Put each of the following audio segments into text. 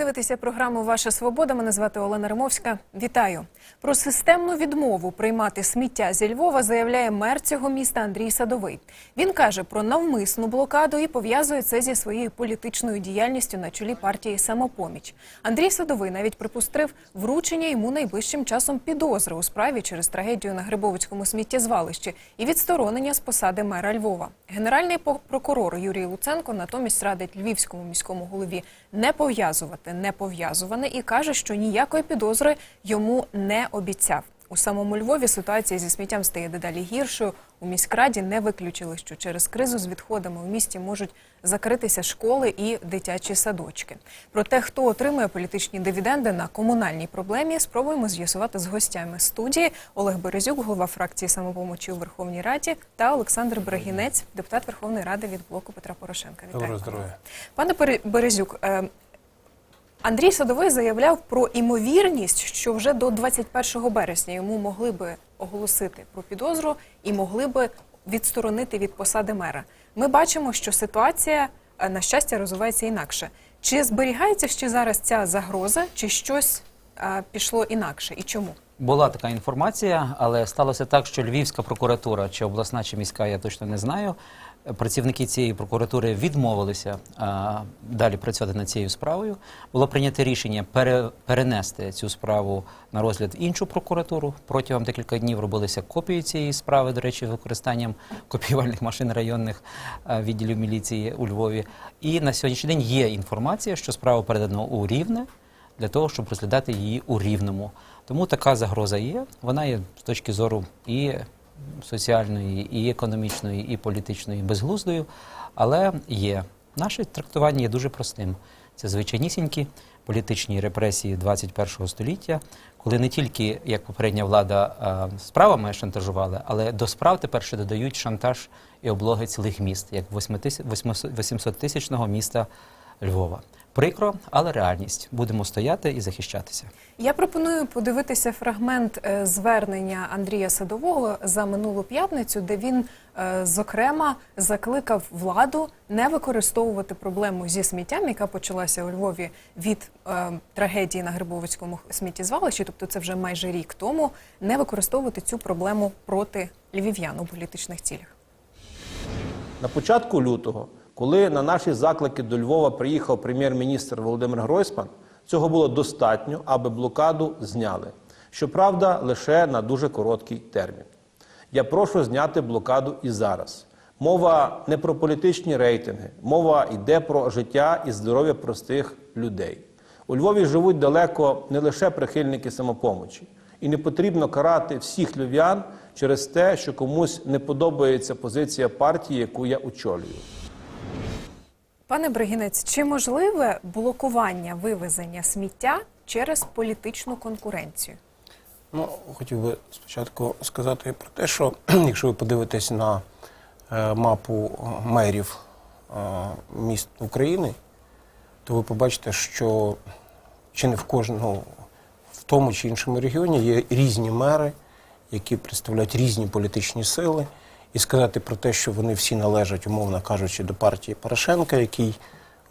дивитеся програму Ваша свобода. Мене звати Олена Римовська. Вітаю. Про системну відмову приймати сміття зі Львова заявляє мер цього міста Андрій Садовий. Він каже про навмисну блокаду і пов'язує це зі своєю політичною діяльністю на чолі партії Самопоміч. Андрій Садовий навіть припустив вручення йому найближчим часом підозри у справі через трагедію на Грибовицькому сміттєзвалищі і відсторонення з посади мера Львова. Генеральний прокурор Юрій Луценко натомість радить львівському міському голові не пов'язувати непов'язуване і каже, що ніякої підозри йому не обіцяв. У самому Львові ситуація зі сміттям стає дедалі гіршою. У міськраді не виключили, що через кризу з відходами у місті можуть закритися школи і дитячі садочки. Про те, хто отримує політичні дивіденди на комунальній проблемі, спробуємо з'ясувати з гостями студії Олег Березюк, голова фракції самопомочі у Верховній Раді, та Олександр Брагінець, депутат Верховної Ради від блоку Петра Порошенка. Вітаю. Доброго здоров'я. Пане Березюк, е, Андрій Садовий заявляв про імовірність, що вже до 21 березня йому могли би оголосити про підозру і могли би відсторонити від посади мера. Ми бачимо, що ситуація е, на щастя розвивається інакше. Чи зберігається ще зараз ця загроза, чи щось е, пішло інакше, і чому? Була така інформація, але сталося так, що Львівська прокуратура, чи обласна, чи міська, я точно не знаю. Працівники цієї прокуратури відмовилися далі працювати над цією справою. Було прийнято рішення пере, перенести цю справу на розгляд в іншу прокуратуру. Протягом декілька днів робилися копії цієї справи, до речі, з використанням копіювальних машин районних відділів міліції у Львові. І на сьогоднішній день є інформація, що справа передано у Рівне для того, щоб розглядати її у рівному. Тому така загроза є. Вона є з точки зору і соціальної, і економічної, і політичної безглуздою, але є. Наше трактування є дуже простим. Це звичайнісінькі політичні репресії 21 століття, коли не тільки як попередня влада справами шантажували, але до справ тепер ще додають шантаж і облоги цілих міст, як 800-тисячного міста Львова. Прикро, але реальність. Будемо стояти і захищатися. Я пропоную подивитися фрагмент е, звернення Андрія Садового за минулу п'ятницю, де він, е, зокрема, закликав владу не використовувати проблему зі сміттям, яка почалася у Львові від е, трагедії на Грибовицькому сміттєзвалищі, тобто це вже майже рік тому, не використовувати цю проблему проти львів'ян у політичних цілях. На початку лютого, коли на наші заклики до Львова приїхав прем'єр-міністр Володимир Гройсман, цього було достатньо, аби блокаду зняли. Щоправда, лише на дуже короткий термін. Я прошу зняти блокаду і зараз. Мова не про політичні рейтинги, мова йде про життя і здоров'я простих людей. У Львові живуть далеко не лише прихильники самопомочі, і не потрібно карати всіх львів'ян через те, що комусь не подобається позиція партії, яку я очолюю. Пане Бригінець, чи можливе блокування вивезення сміття через політичну конкуренцію? Ну, хотів би спочатку сказати про те, що якщо ви подивитесь на е, мапу мерів е, міст України, то ви побачите, що чи не в кожному, в тому чи іншому регіоні є різні мери, які представляють різні політичні сили. І сказати про те, що вони всі належать, умовно кажучи, до партії Порошенка, який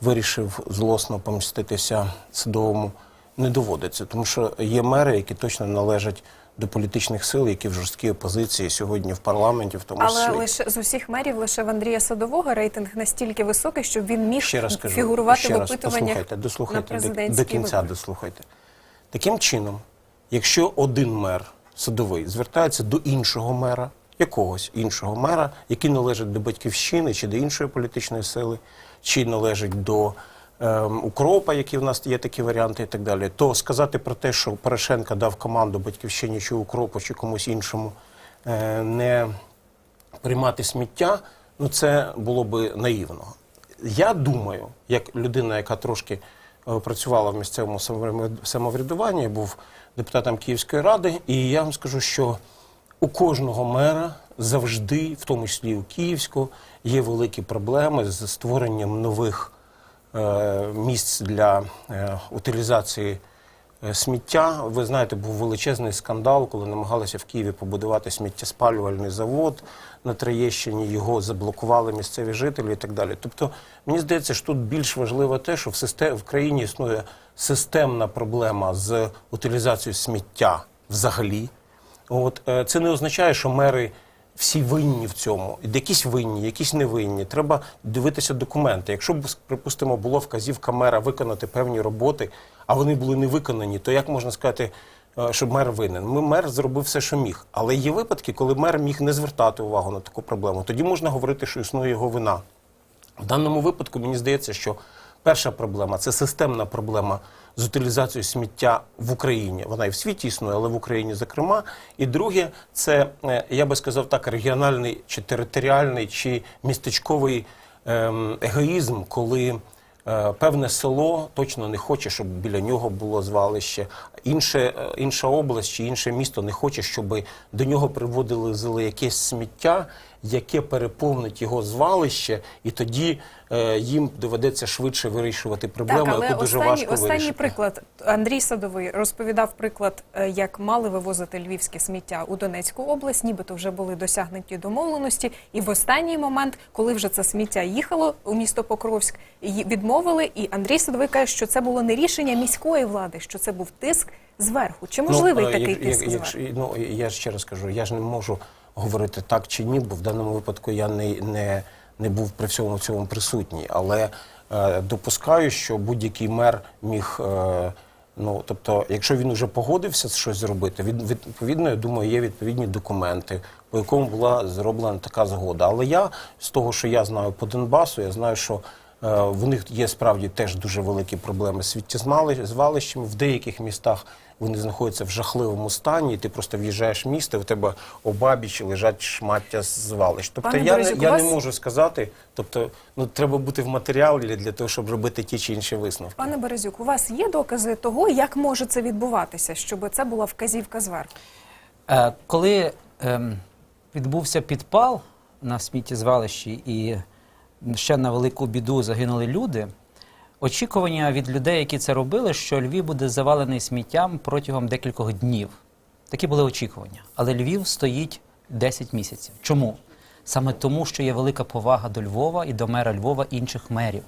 вирішив злосно помститися Садовому, не доводиться. Тому що є мери, які точно належать до політичних сил, які в жорсткій опозиції сьогодні в парламенті, в тому Але числі. лише з усіх мерів лише в Андрія Садового рейтинг настільки високий, щоб він міг ще раз кажу, фігурувати ще в раз, опитуваннях дослухайте, на до, до кінця, вибори. дослухайте. Таким чином, якщо один мер садовий звертається до іншого мера, якогось іншого мера, який належить до батьківщини чи до іншої політичної сили, чи належить до ем, укропа, які в нас є такі варіанти, і так далі, то сказати про те, що Порошенка дав команду батьківщині чи укропу, чи комусь іншому е, не приймати сміття, ну це було би наївно. Я думаю, як людина, яка трошки е, працювала в місцевому самоврядуванні, був депутатом Київської ради, і я вам скажу, що у кожного мера завжди, в тому числі у Київського, є великі проблеми з створенням нових е, місць для е, утилізації Е, Сміття, ви знаєте, був величезний скандал, коли намагалися в Києві побудувати сміттєспалювальний завод на Троєщині, його заблокували місцеві жителі і так далі. Тобто, мені здається, що тут більш важливо те, що в, систем... в країні існує системна проблема з утилізацією сміття взагалі. От, е, це не означає, що мери всі винні в цьому. Якісь винні, якісь не винні. Треба дивитися документи. Якщо б, припустимо, було вказівка мера виконати певні роботи, а вони були не виконані, то як можна сказати, е, що мер винен? Ми мер зробив все, що міг. Але є випадки, коли мер міг не звертати увагу на таку проблему. Тоді можна говорити, що існує його вина. В даному випадку мені здається, що перша проблема це системна проблема з утилізацією сміття в Україні. Вона і в світі існує, але в Україні зокрема. І друге, це е, я би сказав так, регіональний чи територіальний чи містечковий ем, егоїзм, коли. е, Певне село точно не хоче, щоб біля нього було звалище. Інше, е, інша область чи інше місто не хоче, щоб до нього приводили якесь сміття, яке переповнить його звалище, і тоді е, їм доведеться швидше вирішувати проблему, так, але яку дуже останній, важко останній вирішити. приклад Андрій Садовий розповідав приклад, е, як мали вивозити львівське сміття у Донецьку область, нібито вже були досягнуті домовленості. І в останній момент, коли вже це сміття їхало у місто Покровськ, відмовили. І Андрій Садовий каже, що це було не рішення міської влади, що це був тиск зверху. Чи можливий е, такий як- тиск як- зверху? ну, я ще раз кажу, я ж не можу говорити так чи ні, бо в даному випадку я не, не, не був при всьому цьому присутній. Але е, допускаю, що будь-який мер міг. Е, Ну, тобто, якщо він вже погодився щось зробити, від, відповідно, я думаю, є відповідні документи, по якому була зроблена така згода. Але я з того, що я знаю по Донбасу, я знаю, що в них є справді теж дуже великі проблеми з сміттєзвалищами. В деяких містах вони знаходяться в жахливому стані, і ти просто в'їжджаєш в місто, в тебе обабіч лежать шмаття звалищ. Тобто Пане я, не, Березюк, я у не можу сказати, тобто ну треба бути в матеріалі для того, щоб робити ті чи інші висновки. Пане Березюк, у вас є докази того, як може це відбуватися, щоб це була вказівка зверху? Е, Коли ем, відбувся підпал на сміттєзвалищі і ще на велику біду загинули люди, очікування від людей, які це робили, що Львів буде завалений сміттям протягом декількох днів. Такі були очікування. Але Львів стоїть 10 місяців. Чому? Саме тому, що є велика повага до Львова і до мера Львова інших мерів,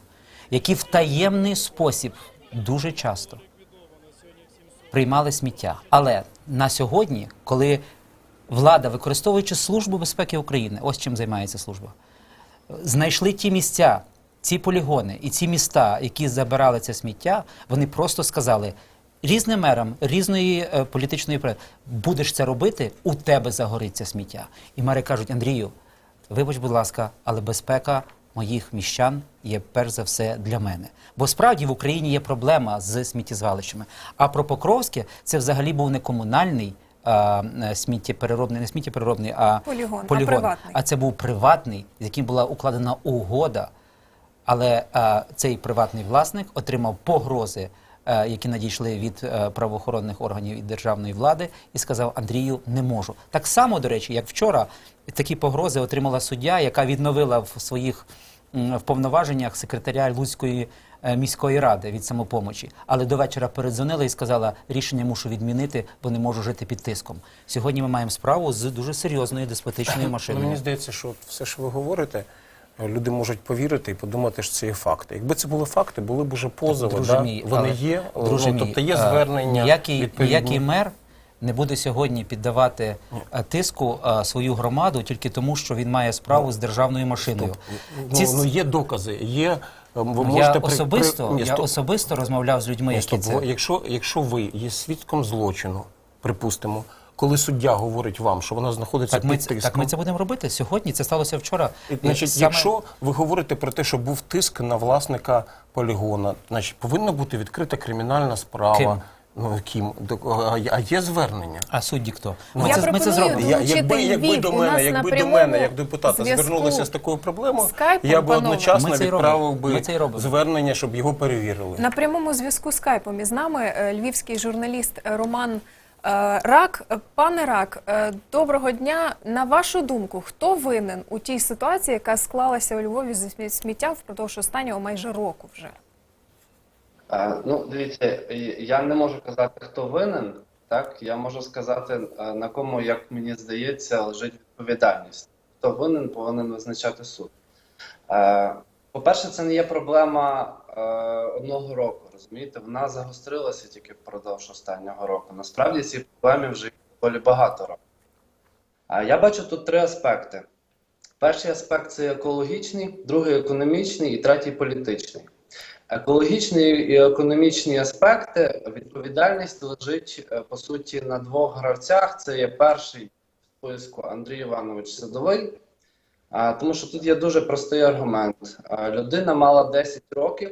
які в таємний спосіб дуже часто приймали сміття. Але на сьогодні, коли влада, використовуючи Службу безпеки України, ось чим займається служба, знайшли ті місця, ці полігони і ці міста, які забирали це сміття, вони просто сказали. Різним мерам різної е, політичної при будеш це робити, у тебе загориться сміття. І мери кажуть: Андрію, вибач, будь ласка, але безпека моїх міщан є перш за все для мене. Бо справді в Україні є проблема з сміттєзвалищами. А про Покровське це взагалі був не комунальний а, е, сміттєпереробний, не сміттєпереробний, а Полігон, а приватний. а це був приватний, з яким була укладена угода. Але е, цей приватний власник отримав погрози, е, які надійшли від е, правоохоронних органів і державної влади, і сказав: Андрію, не можу. Так само, до речі, як вчора, такі погрози отримала суддя, яка відновила в своїх в повноваженнях секретаря Луцької міської ради від самопомочі. Але до вечора передзвонила і сказала, рішення мушу відмінити, бо не можу жити під тиском. Сьогодні ми маємо справу з дуже серйозною деспотичною Ну, машиною. мені здається, що все, що ви говорите, е, люди можуть повірити і подумати, що це є факти. Якби це були факти, були б уже позови. Друже да? мій, Вони але, є, друже ну, мій, тобто є е, звернення. Ніякий, ніякий мер не буде сьогодні піддавати е, тиску е, свою громаду тільки тому, що він має справу з державною машиною. Ну, Ці- ну, є докази, є. Е, Ви я можете при- особисто, при- Ні, я стоп. особисто розмовляв з людьми, Ні, які стоп. це. Якщо, якщо ви є свідком злочину, припустимо, коли суддя говорить вам, що вона знаходиться Так під ми, тиском, так ми це будемо робити сьогодні. Це сталося вчора. І Значить, саме- якщо ви говорите про те, що був тиск на власника полігона, значить повинна бути відкрита кримінальна справа. Ким? Ну ким До- а, а є звернення? А судді хто? Я Ми це, ми це зробимо. Я, якби, якби до мене, якби до мене, як депутата, звернулися з такою проблемою, скайпом, я би одночасно Ми відправив би звернення, щоб його перевірили. На прямому зв'язку скайпом із нами е, львівський журналіст е, Роман е, Рак. Пане Рак, е, доброго дня. На вашу думку, хто винен у тій ситуації, яка склалася у Львові зі смі- сміттям впродовж останнього майже року вже? Е, Ну, дивіться, я не можу казати, хто винен. Так, я можу сказати, е, на кому, як мені здається, лежить відповідальність. Хто винен, повинен визначати суд. Е, По-перше, це не є проблема е, одного року. Розумієте, вона загострилася тільки впродовж останнього року. Насправді ці проблеми вже доволі багато років. Я бачу тут три аспекти. Перший аспект це екологічний, другий економічний і третій політичний. Екологічні і економічні аспекти відповідальність лежить е, по суті на двох гравцях. Це є перший в списку Андрій Іванович Садовий, тому що тут є дуже простий аргумент. Людина мала 10 років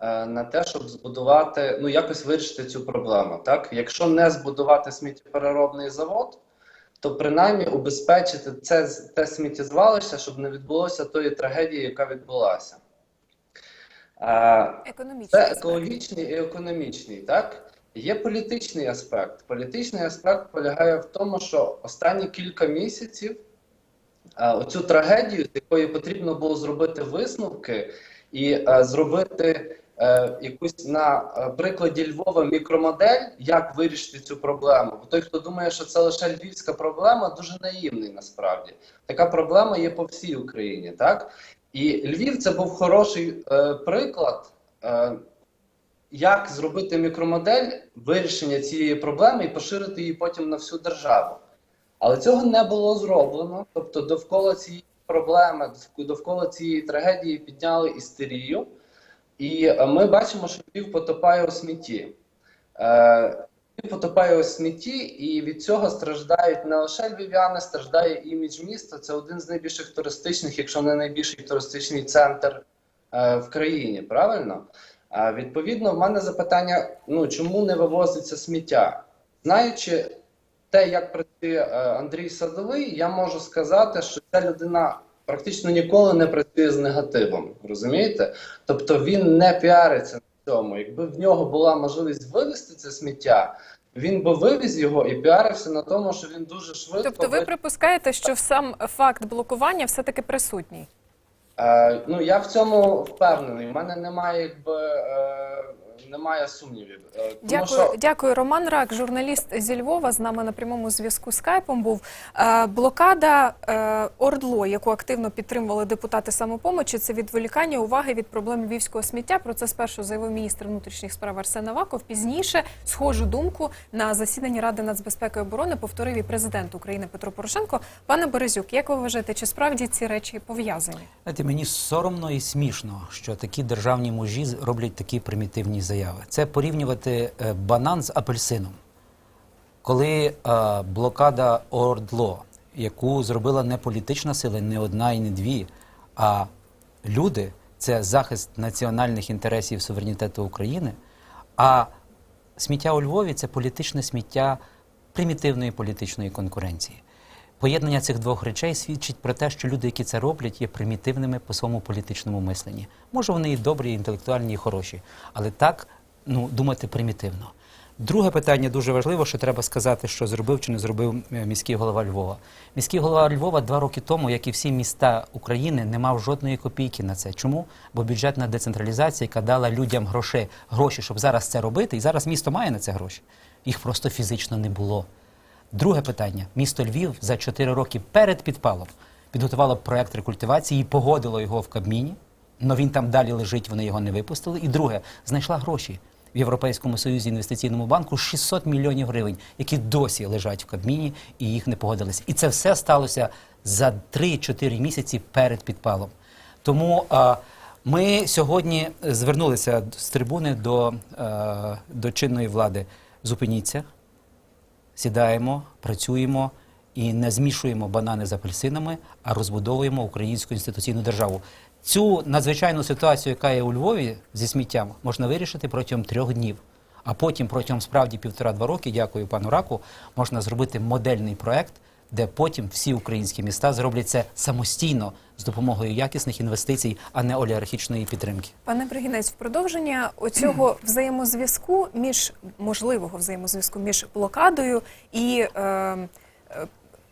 е, на те, щоб збудувати, ну якось вирішити цю проблему. Так, якщо не збудувати сміттєпереробний завод, то принаймні убезпечити це те сміттєзвалище, щоб не відбулося тої трагедії, яка відбулася. Економічний це екологічний і економічний, так? Є політичний аспект. Політичний аспект полягає в тому, що останні кілька місяців оцю трагедію, з якої потрібно було зробити висновки і зробити е, якусь на е, прикладі Львова мікромодель, як вирішити цю проблему. Бо той, хто думає, що це лише львівська проблема, дуже наївний насправді. Така проблема є по всій Україні, так? І Львів це був хороший е, приклад, е, як зробити мікромодель вирішення цієї проблеми і поширити її потім на всю державу. Але цього не було зроблено. Тобто, довкола цієї проблеми, довкола цієї трагедії підняли істерію, і е, ми бачимо, що Львів потопає у смітті. Е, потопає у смітті, і від цього страждають не лише львів'яни, страждає імідж міста. Це один з найбільших туристичних, якщо не найбільший туристичний центр е, в країні. Правильно? Відповідно, в мене запитання: ну чому не вивозиться сміття? Знаючи те, як працює е, Андрій Садовий, я можу сказати, що ця людина практично ніколи не працює з негативом. Розумієте? Тобто він не піариться цьому. Якби в нього була можливість вивезти це сміття, він би вивіз його і піарився на тому, що він дуже швидко. Тобто ви припускаєте, що сам факт блокування все-таки присутній? Е, ну я в цьому впевнений. У мене немає якби е, немає сумнівів. Е, тому Дякую, що дякую. Роман Рак, журналіст зі Львова, з нами на прямому зв'язку скайпом був. Е, блокада е, Ордло, яку активно підтримували депутати самопомочі, це відволікання уваги від проблем львівського сміття. Про це спершу заявив міністр внутрішніх справ Арсен Аваков. Пізніше схожу думку на засіданні Ради нацбезпеки і оборони повторив і президент України Петро Порошенко. Пане Березюк, як ви вважаєте, чи справді ці речі пов'язані? Знаєте, мені соромно і смішно, що такі державні мужі роблять такі примітивні заяви. Це порівнювати е, банан з апельсином. Коли е, блокада Ордло, яку зробила не політична сила, не одна і не дві, а люди, це захист національних інтересів суверенітету України. А сміття у Львові це політичне сміття примітивної політичної конкуренції. Поєднання цих двох речей свідчить про те, що люди, які це роблять, є примітивними по своєму політичному мисленні. Може, вони і добрі, і інтелектуальні, і хороші, але так ну, думати примітивно. Друге питання дуже важливо, що треба сказати, що зробив чи не зробив е, міський голова Львова. Міський голова Львова два роки тому, як і всі міста України, не мав жодної копійки на це. Чому? Бо бюджетна децентралізація, яка дала людям гроші, гроші, щоб зараз це робити, і зараз місто має на це гроші. Їх просто фізично не було. Друге питання: місто Львів за 4 роки перед підпалом підготувало проект рекультивації і погодило його в Кабміні. але він там далі лежить, вони його не випустили. І друге, знайшла гроші в Європейському Союзі інвестиційному банку 600 мільйонів гривень, які досі лежать в Кабміні і їх не погодилися. І це все сталося за 3-4 місяці перед підпалом. Тому ми сьогодні звернулися з трибуни до, е, до чинної влади. Зупиніться, сідаємо, працюємо і не змішуємо банани з апельсинами, а розбудовуємо українську інституційну державу. Цю надзвичайну ситуацію, яка є у Львові зі сміттям, можна вирішити протягом трьох днів. А потім, протягом справді півтора-два роки, дякую пану Раку, можна зробити модельний проект, де потім всі українські міста зроблять це самостійно з допомогою якісних інвестицій, а не олігархічної підтримки. Пане Бригінець, в продовження оцього взаємозв'язку між можливого взаємозв'язку між блокадою і е, е,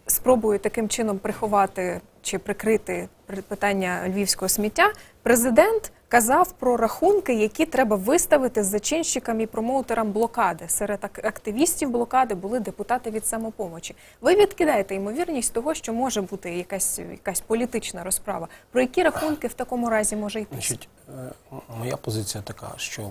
спробою таким чином приховати чи прикрити при- питання львівського сміття, президент казав про рахунки, які треба виставити з зачинщикам і промоутерам блокади. Серед активістів блокади були депутати від самопомочі. Ви відкидаєте ймовірність того, що може бути якась, якась політична розправа. Про які рахунки в такому разі може йтися? Значить, е, моя позиція така, що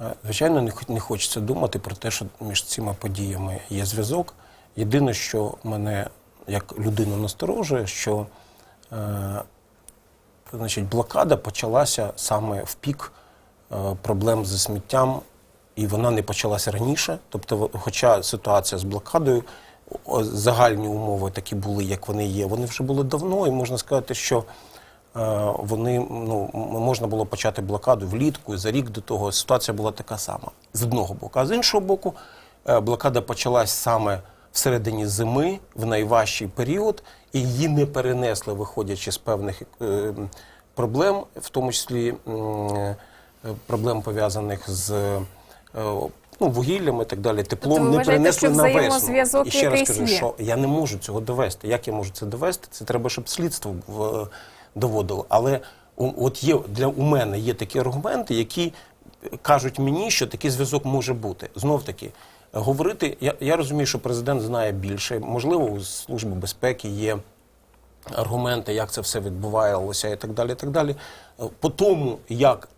е, звичайно не хо- хочеться думати про те, що між цими подіями є зв'язок. Єдине, що мене як людину насторожує, що е, значить, блокада почалася саме в пік е, проблем зі сміттям, і вона не почалася раніше. Тобто, хоча ситуація з блокадою, загальні умови такі були, як вони є, вони вже були давно, і можна сказати, що е, вони ну можна було почати блокаду влітку і за рік до того ситуація була така сама з одного боку. А з іншого боку, е, блокада почалась саме всередині зими, в найважчий період, і її не перенесли, виходячи з певних е, проблем, в тому числі е, проблем пов'язаних з е, ну, вугіллям і так далі, теплом, Тобто ви не вважаєте, перенесли що на весну. взаємозв'язок І ще раз якийсь кажу, є? що я не можу цього довести. Як я можу це довести? Це треба, щоб слідство в- доводило. Але у- от є для у мене є такі аргументи, які кажуть мені, що такий зв'язок може бути. Знов таки. Говорити, я, я розумію, що президент знає більше. Можливо, у Служби безпеки є аргументи, як це все відбувалося і так далі. І так далі. По тому, як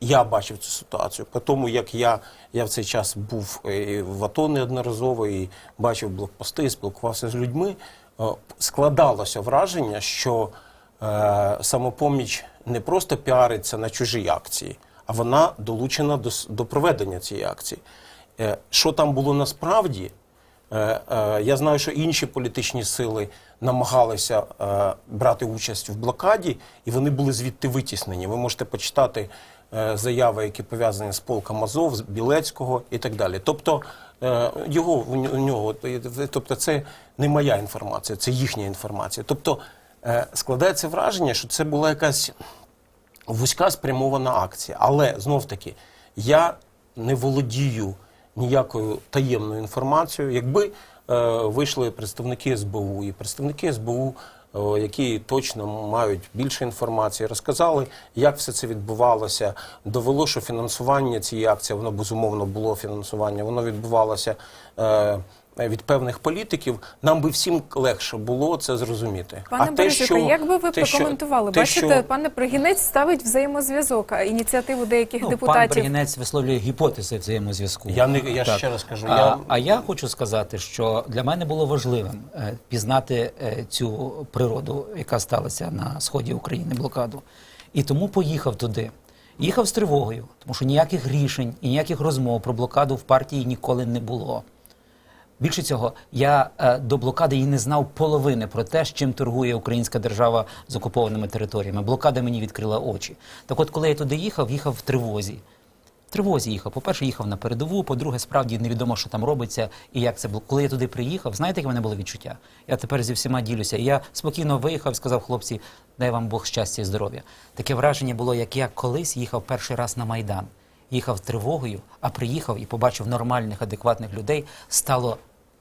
я бачив цю ситуацію, по тому, як я, я в цей час був е, в АТО неодноразово і бачив блокпости, спілкувався з людьми, е, складалося враження, що е, самопоміч не просто піариться на чужій акції, а вона долучена до, до проведення цієї акції. Е, Що там було насправді, Е, е, Я знаю, що інші політичні сили намагалися брати участь в блокаді, і вони були звідти витіснені. Ви можете почитати заяви, які пов'язані з полком Азов, з Білецького і так далі. Тобто його у нього, тобто, це не моя інформація, це їхня інформація. Тобто складається враження, що це була якась вузька спрямована акція. Але знов таки, я не володію ніякою таємною інформацією. Якби е, вийшли представники СБУ і представники СБУ, е, які точно мають більше інформації, розказали, як все це відбувалося, довело, що фінансування цієї акції, воно безумовно було фінансування, воно відбувалося. Е, від певних політиків нам би всім легше було це зрозуміти. Пане Борисюке, як би ви те, прокоментували? те, Бачите, що- пане Пригінець ставить взаємозв'язок, ініціативу деяких Ну, пан депутатів. Бригінець висловлює гіпотези взаємозв'язку. Я не- я Так. ще раз кажу, А, я- а я хочу сказати, що для мене було важливим е, пізнати е, цю природу, яка сталася на сході України, блокаду. І тому поїхав туди. Їхав з тривогою, тому що ніяких рішень і ніяких розмов про блокаду в партії ніколи не було. Більше цього, я е, до блокади і не знав половини про те, з чим торгує українська держава з окупованими територіями. Блокада мені відкрила очі. Так от, коли я туди їхав, їхав в тривозі. В тривозі їхав. По-перше, їхав на передову, по-друге, справді невідомо, що там робиться і як це було. Коли я туди приїхав, знаєте, яке в мене було відчуття? Я тепер зі всіма ділюся. Я спокійно виїхав сказав, хлопці, дай вам Бог щастя і здоров'я. Таке враження було, як я колись їхав перший раз на Майдан. Їхав тривогою, а приїхав і побачив нормальних, адекватних людей. Стало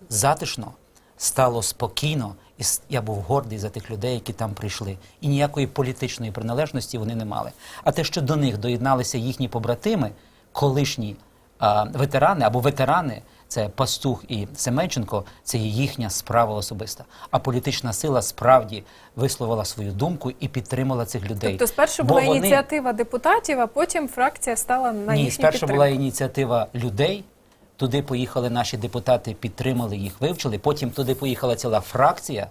затишно, стало спокійно, і я був гордий за тих людей, які там прийшли. І ніякої політичної приналежності вони не мали. А те, що до них доєдналися їхні побратими, колишні а, ветерани або ветерани, це Пастух і Семенченко, це їхня справа особиста. А політична сила справді висловила свою думку і підтримала цих людей. Тобто спершу Бо була вони- ініціатива депутатів, а потім фракція стала на ні, їхню спершу підтримку. була ініціатива людей. Туди поїхали наші депутати, підтримали їх, вивчили. Потім туди поїхала ціла фракція,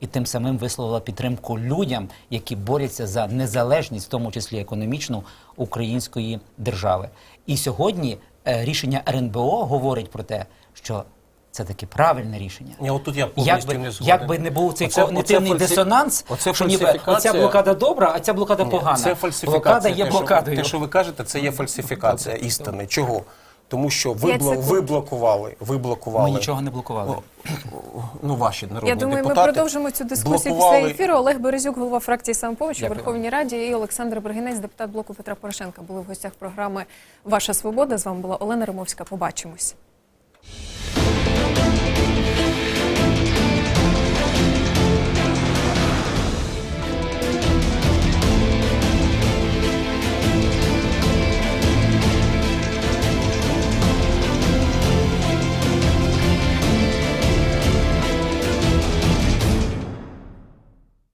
і тим самим висловила підтримку людям, які борються за незалежність, в тому числі економічну, української держави. І сьогодні е, рішення РНБО говорить про те, що це таке правильне рішення. Ні, от тут я повністю не згоден. якби не був цей Оце- когнитивний оце дисонанс, оце що ніби оця блокада добра, а ця блокада погана. Це фальсифікація. Блокада є блокадою. Те, що ви кажете, це є фальсифікація істини. Чого? Тому що ви, бл... ви блокували, ви блокували. Ми нічого не блокували. Ну, ваші народні Я думаю, ми продовжимо цю дискусію блокували- після ефіру. Олег Березюк, голова фракції «Самопоміч» у Верховній Раді, і Олександр Бригинець, депутат блоку Петра Порошенка, були в гостях програми Ваша Свобода. З вами була Олена Римовська. Побачимось.